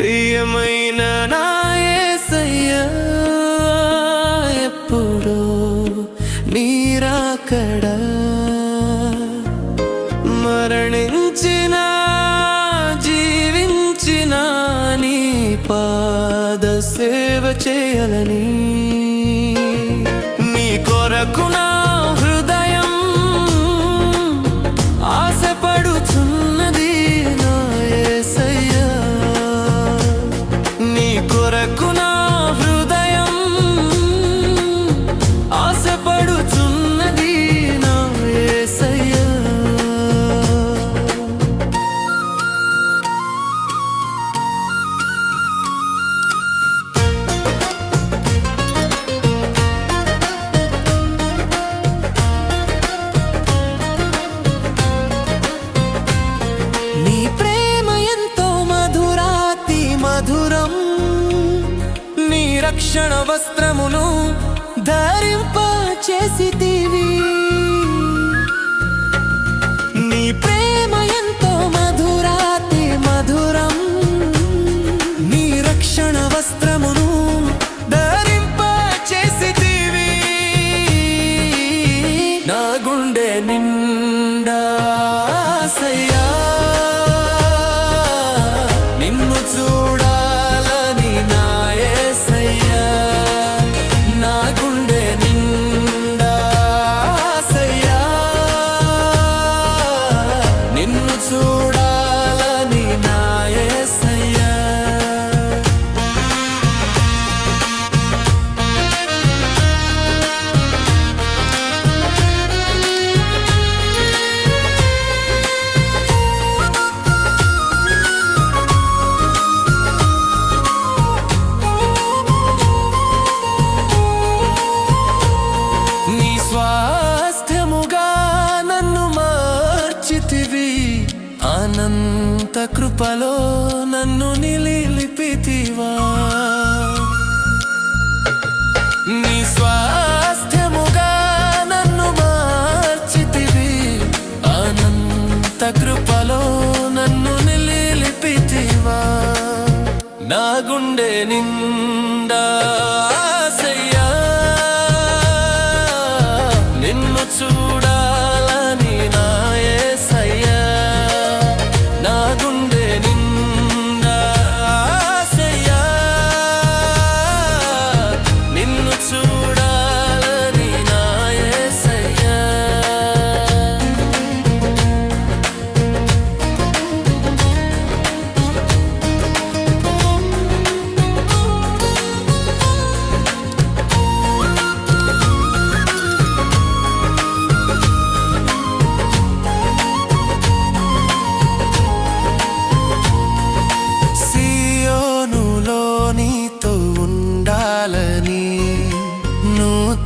ప్రియమైన నాయసయ్య ఎప్పుడో నీరాకడ మరణించిన జీవించిన నీ పాద సేవ చేయలని నీ కొరకు రక్షణ వస్త్రమును ధరింప చేసితివి నీ ప్రేమ ఎంతో మధురాతి మధురం. నీ రక్షణ వస్త్రమును ధరింప చేసితివి నా గుండె నిండా అనంత కృపలో నన్ను నిలిపితివా నీ స్వాస్థ్యముగా నన్ను మార్చితివి. అనంత కృపలో నన్ను నిలిపితివా నా గుండె నిండా నిన్ను చూ